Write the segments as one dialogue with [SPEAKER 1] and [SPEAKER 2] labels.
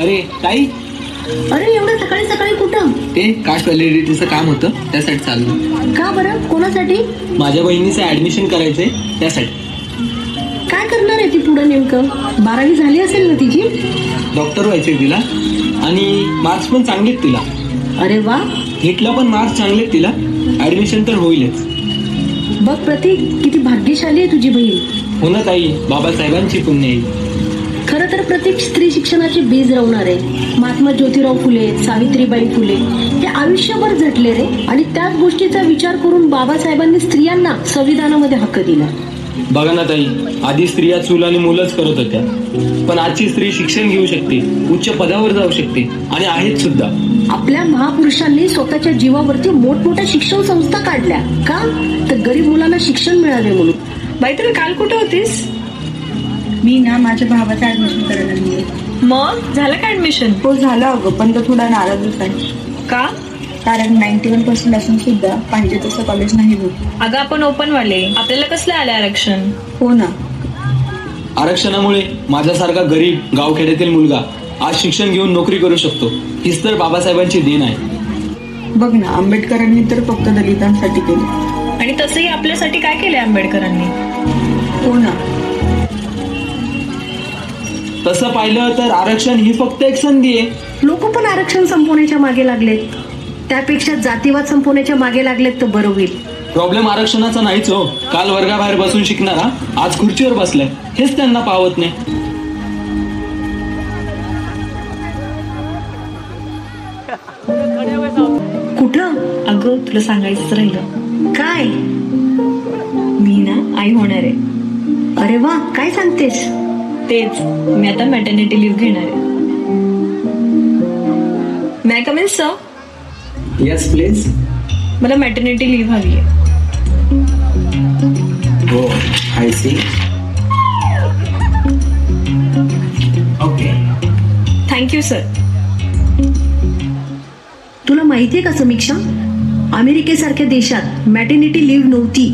[SPEAKER 1] अरे ताई?
[SPEAKER 2] अरे एवढं सकाळी सकाळी कुठं?
[SPEAKER 1] ते कास्ट व्हॅलिडिटीचं काम होतं त्यासाठी चाललं.
[SPEAKER 2] का बरं? कोणासाठी?
[SPEAKER 1] माझ्या बहिणीचं ऍडमिशन करायचंय त्यासाठी.
[SPEAKER 2] काय करणार आहे ती पुढं नेमकं? बारावी झाली असेल ना तिची?
[SPEAKER 1] डॉक्टर व्हायचंय तिला आणि मार्क्स पण चांगले तिला.
[SPEAKER 2] अरे वा.
[SPEAKER 1] नीटला पण मार्क्स चांगले तिला. ऍडमिशन तर होईलच.
[SPEAKER 2] बघ प्रतीक किती भाग्यशाली आहे तुझी बहीण.
[SPEAKER 1] हो ना ताई. बाबासाहेबांची पुण्य आहे.
[SPEAKER 2] खरं तर प्रत्येक स्त्री शिक्षणाचे बीज रवणार आहे महात्मा ज्योतिराव फुले सावित्रीबाई फुले हे आयुष्यभर झटले रे. आणि त्याच गोष्टीचा विचार करून बाबासाहेबांनी स्त्रियांना संविधानामध्ये हक्क दिला.
[SPEAKER 1] बघा ना ताई आधी स्त्रिया चूल आणि मुलंच करत होत्या. पण आजची स्त्री शिक्षण घेऊ शकते उच्च पदावर जाऊ शकते आणि आहेत सुद्धा.
[SPEAKER 2] आपल्या महापुरुषांनी स्वतःच्या जीवावरती मोठमोठ्या शिक्षण संस्था काढल्या. का? तर गरीब मुलांना शिक्षण मिळावे म्हणून.
[SPEAKER 3] बाई तुम्ही काल कुठे होतीस?
[SPEAKER 4] मी ना माझ्या भावाचं ऍडमिशन करायला लागली
[SPEAKER 3] मग? झालं का ऍडमिशन
[SPEAKER 4] हो झालं अगं पण तो थोडा नाराजच आहे
[SPEAKER 3] का?
[SPEAKER 4] कारण नाईन्टी वन पर्सेंट असून सुद्धा पाहिजे तसं कॉलेज नाही होत.
[SPEAKER 3] अगं आपण ओपन वाले आपल्याला कसलं आलं आरक्षण?
[SPEAKER 4] हो ना.
[SPEAKER 1] आरक्षणामुळे माझ्यासारखा गरीब गावखेड्यातील मुलगा आज शिक्षण घेऊन नोकरी करू शकतो. हीच तर बाबासाहेबांची देण आहे.
[SPEAKER 4] बघ ना आंबेडकरांनी तर फक्त दलितांसाठी केलं.
[SPEAKER 3] आणि तसंही आपल्यासाठी काय केलंय आंबेडकरांनी?
[SPEAKER 4] हो ना.
[SPEAKER 1] तसं पाहिलं तर आरक्षण ही फक्त एक संधी आहे.
[SPEAKER 2] लोक पण आरक्षण संपवण्याच्या मागे लागलेत. त्यापेक्षा जातीवाद संपवण्याच्या मागे लागलेत तर बरं होईल.
[SPEAKER 1] प्रॉब्लेम आरक्षणाचा नाहीच हो. काल वर्गाबाहेर बसून शिकणारा आज खुर्चीवर बसलाय. हेच त्यांना पावत नाही.
[SPEAKER 2] कुठं?
[SPEAKER 3] अगं तुला सांगायचंच राहिलं.
[SPEAKER 2] काय?
[SPEAKER 3] मी ना आई होणार आहे.
[SPEAKER 2] अरे वा काय सांगतेस?
[SPEAKER 3] तेच. मी आता मॅटर्निटी लिव्ह घेणार आहे. May come in sir
[SPEAKER 1] yes please
[SPEAKER 3] मला मॅटर्निटी लिव्ह हवी आहे.
[SPEAKER 1] हो I see okay
[SPEAKER 3] thank you sir
[SPEAKER 2] तुला माहितीये का समीक्षा? अमेरिकेसारख्या देशात मॅटर्निटी लिव्ह नव्हती.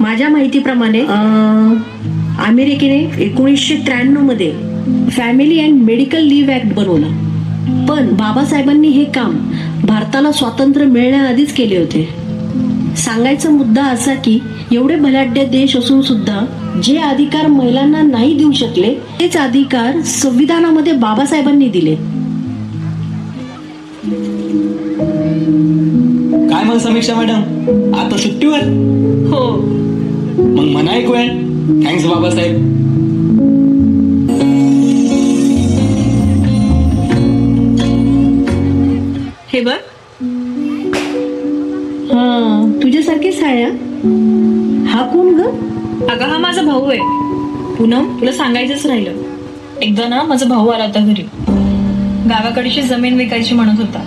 [SPEAKER 2] माझ्या माहितीप्रमाणे अं, अमेरिकेने एकोणीसशे त्र्याण्णवमध्ये family and medical leave act बनवला. पण बाबासाहेबांनी हे काम भारताला स्वातंत्र्य मिळण्याआधीच केले होते. सांगायचा मुद्दा असा की एवढे भलाढ्य देश असून सुद्धा जे अधिकार महिलांना नाही देऊ शकले तेच अधिकार संविधानामध्ये बाबासाहेबांनी दिले.
[SPEAKER 1] काय मग समीक्षा मॅडम? आता सुट्टीवर
[SPEAKER 3] हो.
[SPEAKER 1] मग म्हणा एक वेळ थँक्स बाबासाहेब
[SPEAKER 3] हे बघ.
[SPEAKER 2] हा तुझ्यासारखी साया. हा कोण ग?
[SPEAKER 3] अगं हा माझा भाऊ आहे. पूनम तुला सांगायचंच राहिलं. एकदा ना माझा भाऊ आला होता घरी. गावाकडची जमीन विकायची म्हणत होता.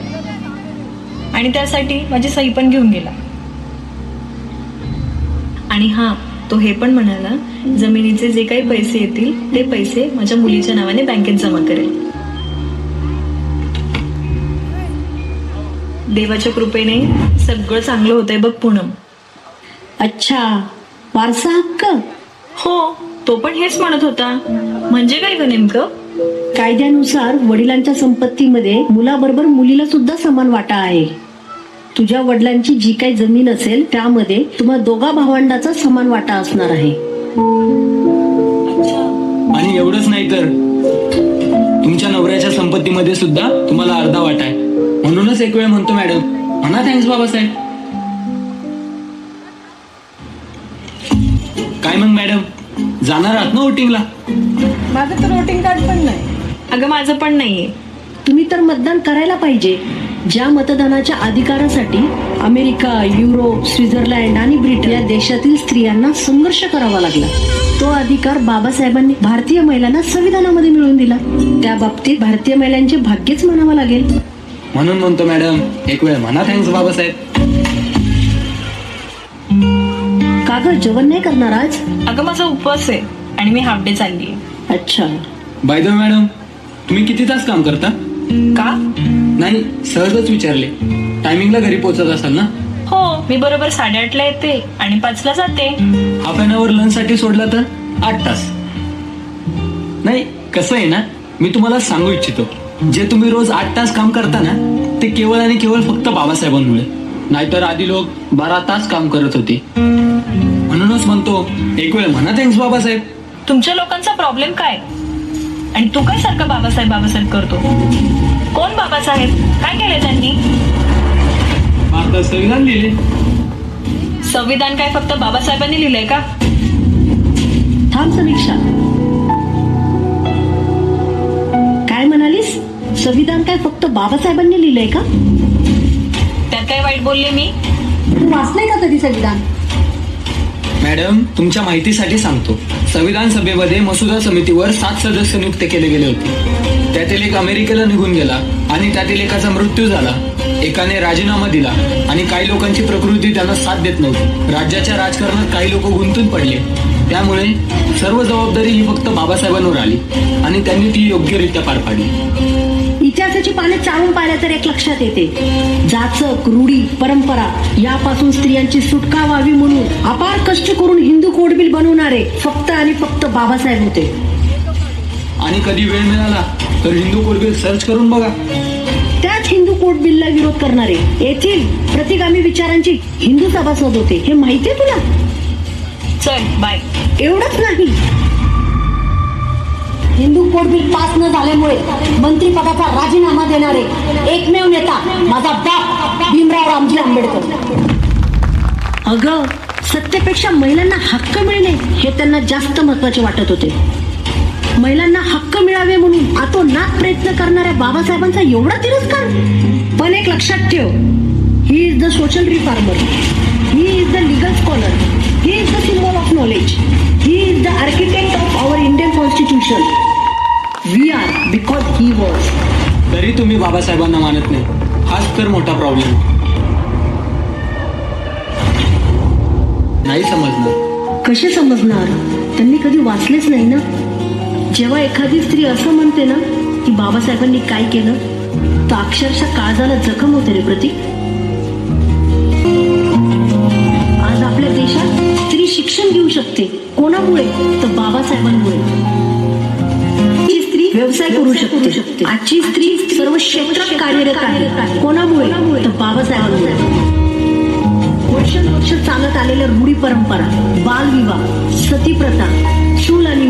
[SPEAKER 3] आणि त्यासाठी माझी सही पण घेऊन गेला. आणि हा तो हे पण म्हणाला जमिनीचे जे काही पैसे येतील ते पैसे माझ्या मुलीच्या नावाने बँकेत जमा करेल. देवाच्या कृपेने सगळं चांगलं होतंय बघ पूनम.
[SPEAKER 2] अच्छा वारसा हक्क?
[SPEAKER 3] हो तो पण हेच म्हणत होता. म्हणजे काय ग नेमकं?
[SPEAKER 2] कायद्यानुसार वडिलांच्या संपत्तीमध्ये मुलाबरोबर मुलीला सुद्धा समान वाटा आहे. तुझ्या वडिलांची जी काही जमीन असेल त्यामध्ये तुम्हा दोघा भावंडाचा समान वाटा असणार आहे.
[SPEAKER 1] आणि एवढंच नाही तर तुमच्या नवऱ्याच्या संपत्तीमध्ये सुद्धा तुम्हाला अर्धा वाटा आहे. म्हणूनच एक वेळ म्हणतो मॅडम. म्हणा थँक्स बाबासाहेब. काय मग मॅडम? जाणार आहात ना वोटिंगला
[SPEAKER 4] माझं तर वोटिंग कार्ड पण नाही.
[SPEAKER 3] अगं माझं पण नाहीये.
[SPEAKER 2] तुम्ही तर मतदान करायला पाहिजे. ज्या मतदानाच्या अधिकारासाठी अमेरिका युरोप स्वित्झर्लंड आणि ब्रिटन या देशातील स्त्रियांना संघर्ष करावा लागला. तो अधिकार बाबासाहेबांनी भारतीय महिलांना संविधानामध्ये मिळवून दिला. त्या बाबतीत भारतीय महिलांचे भाग्यच म्हणावं लागेल.
[SPEAKER 1] म्हणून म्हणतो मॅडम एक वेळ म्हणा थँक्स बाबासाहेब.
[SPEAKER 2] का ग जेवण नाही करणार आज?
[SPEAKER 3] अगं माझा उपवास आहे आणि मी हाफ डे चालली आहे
[SPEAKER 2] अच्छा
[SPEAKER 1] बाय द मॅडम तुम्ही किती तास काम करता?
[SPEAKER 3] का?
[SPEAKER 1] नाही सहजच विचारले. टायमिंगला घरी पोहोचत असाल ना?
[SPEAKER 3] हो मी बरोबर साडेआठला येते आणि पाचला जाते.
[SPEAKER 1] हाफ अन आवर लंच साठी सोडला तर आठ तास. नाही कसं आहे ना मी तुम्हाला सांगू इच्छितो. जे तुम्ही रोज आठ तास काम करता ना ते केवळ आणि केवळ फक्त बाबासाहेबांमुळे. नाहीतर आधी लोक बारा तास काम करत होते. म्हणूनच म्हणतो एक वेळ म्हणा थँक्स बाबासाहेब.
[SPEAKER 3] तुमच्या लोकांचा प्रॉब्लेम काय? आणि तू काय सारखं बाबासाहेब बाबासाहेब करतो? कोण बाबासाहेब? काय केलंय त्यांनी?
[SPEAKER 1] भारतात संविधान लिहिले.
[SPEAKER 3] संविधान काय फक्त बाबासाहेबांनी लिहिलंय का?
[SPEAKER 2] थांब समीक्षा. काय म्हणालीस? संविधान काय फक्त बाबासाहेबांनी लिहिलंय का?
[SPEAKER 3] त्यात काय वाईट बोलले मी?
[SPEAKER 2] तू वाचलंय का कधी संविधान?
[SPEAKER 1] मॅडम तुमच्या माहितीसाठी सांगतो. संविधान सभेमध्ये मसुदा समितीवर सात सदस्य नियुक्त केले गेले होते. त्यातील एक अमेरिकेला निघून गेला आणि त्यातील एकाचा मृत्यू झाला. एकाने राजीनामा दिला आणि काही लोकांची प्रकृती त्यांना साथ देत नव्हती. राज्याच्या राजकारणात काही लोक गुंतून पडले. त्यामुळे सर्व जबाबदारी ही फक्त बाबासाहेबांवर आली आणि त्यांनी ती योग्यरित्या पार पाडली.
[SPEAKER 2] इतिहासाची पाने चाळून पाहिल्या तर एक लक्षात येते. जाचक रूढी परंपरा यापासून स्त्रियांची सुटका व्हावी म्हणून अपार कष्ट करून हिंदू कोड बिल बनवणारे फक्त आणि फक्त बाबासाहेब होते.
[SPEAKER 1] आणि कधी वेळ मिळाला तर हिंदू कोडबिल सर्च करून बघा.
[SPEAKER 2] त्याच हिंदू कोड बिलला विरोध करणारे येथील प्रतिगामी विचारांची हिंदू सभासद होते. हे माहितीये तुला?
[SPEAKER 3] चल बाय
[SPEAKER 2] एवढंच नाही. हिंदू कोड पास न झाल्यामुळे मंत्रिपदाचा राजीनामा देणारे एकमेव नेता माझा बाप भीमराव रामजी आंबेडकर. अगं सत्तेपेक्षा महिलांना हक्क मिळणे हे त्यांना जास्त महत्त्वाचे वाटत होते. महिलांना हक्क मिळावे म्हणून आतोनात प्रयत्न करणाऱ्या बाबासाहेबांचा एवढा तिरस्कार? पण एक लक्षात ठेव he is the social reformer he is the legal scholar he is the symbol of knowledge he is the architect of our Indian constitution we are because he was
[SPEAKER 1] तरी तुम्ही बाबासाहेबांना मानत नाही. हाच तर मोठा प्रॉब्लेम नाही समजणार
[SPEAKER 2] कसे समजणार? त्यांनी कधी वाचलेच नाही ना? जेव्हा एखादी स्त्री असं म्हणते ना की बाबासाहेबांनी काय केलं तर अक्षरशः काळजाला जखम होते रे प्रतीक. शकते कोणामुळे? तर बाबासाहेबांमुळे. स्त्री व्यवसाय करू शकते. आजची स्त्री सर्व क्षेत्रात कार्यरत आहे. कोणामुळे? तर बाबासाहेबांमुळे. वर्षानुवर्ष चालत आलेल्या रूढी परंपरा बालविवाह सतीप्रथा चूल आणि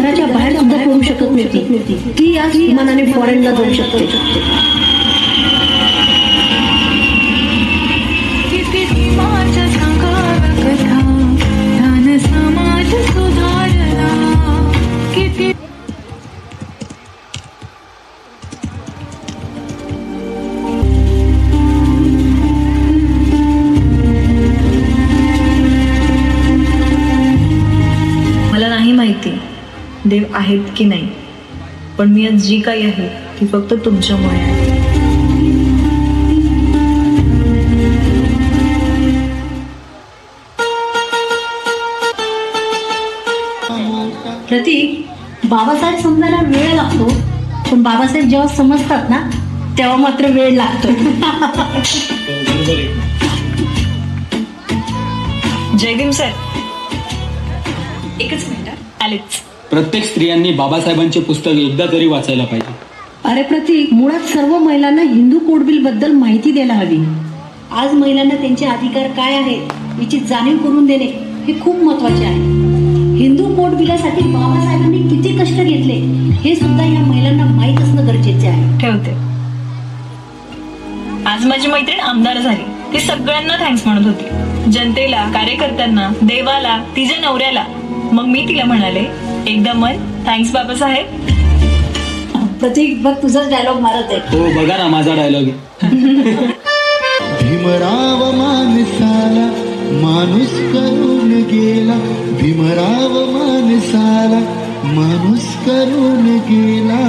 [SPEAKER 2] घराच्या बाहेर सुद्धा करू शकत नव्हती. ती आज मनाने फॉरेनला जाऊ शकते?
[SPEAKER 3] आहेत की नाही. पण मी आज जी काही आहे ती फक्त तुमच्यामुळे आहे.
[SPEAKER 2] प्रतीक बाबासाहेब समजायला वेळ लागतो पण बाबासाहेब जेव्हा समजतात ना तेव्हा मात्र वेळ लागतो.
[SPEAKER 3] जय भीम सर एकच मिनिट. आलेच.
[SPEAKER 1] प्रत्येक स्त्रियांनी बाबासाहेबांचे पुस्तक एकदा तरी वाचायला पाहिजे.
[SPEAKER 2] अरे प्रतीक मुळात सर्व महिलांना हिंदू कोड बिलबद्दल माहिती द्यायला हवी. आज महिलांना त्यांचे अधिकार काय आहेत याची जाणीव करून देणे हे खूप महत्त्वाचे आहे. हिंदू कोड बिलासाठी बाबासाहेबांनी किती कष्ट घेतले हे सुद्धा या महिलांना माहीत असणं गरजेचे आहे.
[SPEAKER 3] ठेवते. आज माझी मैत्रीण आमदार झाली. ती सगळ्यांना थँक्स म्हणत होती. जनतेला कार्यकर्त्यांना देवाला तिच्या नवऱ्याला. मग मी तिला म्हणाले एकदम मन. थँक्स बाबासाहेब.
[SPEAKER 2] प्रतीक बघ तुझा डायलॉग मारत आहे.
[SPEAKER 1] हो बघा ना माझा डायलॉग भीमराव माणसाला माणूस करून गेला. भीमराव माणसाला माणूस करून गेला.